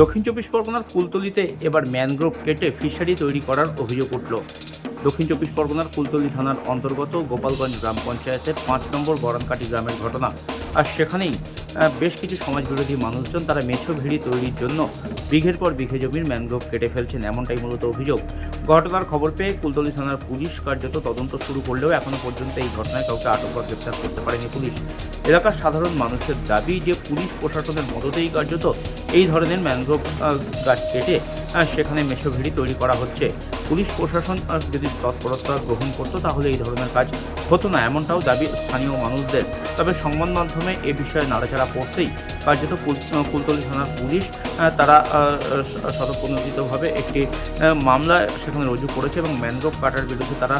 দক্ষিণ চব্বিশ পরগনার কুলতলিতে এবার ম্যানগ্রোভ কেটে ফিশারি তৈরি করার অভিযোগ উঠল। দক্ষিণ চব্বিশ পরগনার কুলতলি থানার অন্তর্গত গোপালগঞ্জ গ্রাম পঞ্চায়েতের পাঁচ নম্বর বরানকাটি গ্রামের ঘটনা। আর সেখানেই বেশ কিছু সমাজবিরোধী মানুষজন তারা মেছো ভিড়ি তৈরির জন্য বিঘের পর বিঘে জমির ম্যানগ্রোভ কেটে ফেলছেন এমনটাই মূলত অভিযোগ। ঘটনার খবর পেয়ে কুলতলি থানার পুলিশ কার্যত তদন্ত শুরু করলেও এখনও পর্যন্ত এই ঘটনায় কাউকে আটক বা গ্রেপ্তার করতে পারেনি পুলিশ। এলাকার সাধারণ মানুষের দাবি যে পুলিশ প্রশাসনের মদতেই কার্যত এই ধরনের ম্যানগ্রোভ গাছ কেটে সেখানে মেছো ভিড়ি তৈরি করা হচ্ছে। পুলিশ প্রশাসন যদি তৎপরতা গ্রহণ করতো, তাহলে এই ধরনের কাজ হতো না, এমনটাও দাবি স্থানীয় মানুষদের। তবে সংবাদ মাধ্যমে এ বিষয়ে নাড়াচাড়া পড়তেই কার্যত কুলতলি থানার পুলিশ তারা স্বতঃপ্রণোদিতভাবে একটি মামলা সেখানে রুজু করেছে এবং ম্যানগ্রোভ কাটার বিরুদ্ধে তারা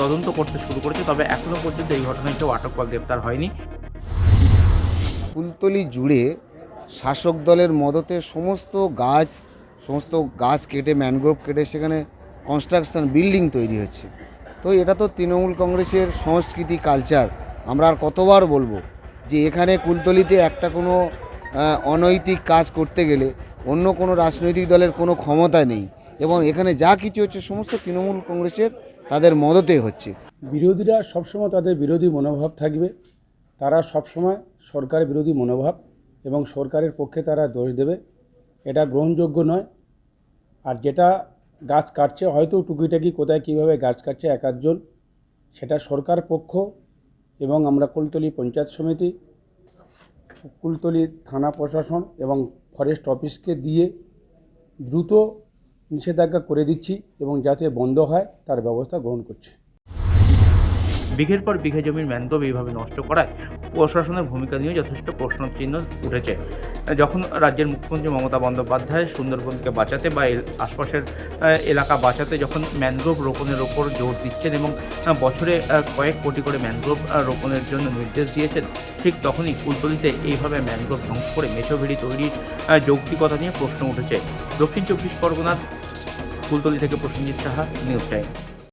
তদন্ত করতে শুরু করেছে। তবে এখনও পর্যন্ত এই ঘটনায় কেউ আটক বা গ্রেপ্তার হয়নি। ফুলতলি জুড়ে শাসক দলের মদতে সমস্ত গাছ সমস্ত গাছ কেটে ম্যানগ্রোভ কেটে সেখানে কনস্ট্রাকশন বিল্ডিং তৈরি হচ্ছে। তো এটা তো তৃণমূল কংগ্রেসের সংস্কৃতি কালচার আমরা আর কতবার বলব যে এখানে কুলতলিতে একটা কোনো অনৈতিক কাজ করতে গেলে অন্য কোনো রাজনৈতিক দলের কোনো ক্ষমতা নেই এবং এখানে যা কিছু হচ্ছে সমস্ত তৃণমূল কংগ্রেসের তাদের মদতে হচ্ছে। বিরোধীরা সবসময় তাদের বিরোধী মনোভাব থাকবে। তারা সবসময় সরকার বিরোধী মনোভাব এবং সরকারের পক্ষে তারা দোষ দেবে। এটা গ্রহণযোগ্য নয়। আর যেটা গাছ কাটছে, হয়তো টুকিটাকি কোথায় কীভাবে গাছ কাটছে এক আধজন, সেটা সরকার পক্ষ এবং আমরা কুলতলি পঞ্চায়েত সমিতি, কুলতলি থানা প্রশাসন এবং ফরেস্ট অফিসকে দিয়ে দ্রুত নিষেধাজ্ঞা করে দিচ্ছি এবং যাতে বন্ধ হয়, তার ব্যবস্থা গ্রহণ করছি। বিঘের পর বিঘে জমির ম্যানগ্রোভ এইভাবে নষ্ট করায় প্রশাসনের ভূমিকা নিয়েও যথেষ্ট প্রশ্ন চিহ্ন উঠেছে। যখন রাজ্যের মুখ্যমন্ত্রী মমতা বন্দ্যোপাধ্যায় সুন্দরবনকে বাঁচাতে বা আশপাশের এলাকা বাঁচাতে যখন ম্যানগ্রোভ রোপণের ওপর জোর দিচ্ছেন এবং বছরে কয়েক কোটি করে ম্যানগ্রোভ রোপণের জন্য নির্দেশ দিয়েছেন, ঠিক তখনই কুলতলিতে এইভাবে ম্যানগ্রোভ ধ্বংস করে মেছোভেড়ি তৈরির যৌক্তিকতা নিয়ে প্রশ্ন উঠেছে। দক্ষিণ চব্বিশ পরগনার কুলতলি থেকে প্রসেনজিৎ সাহা, নিউজ টাইম।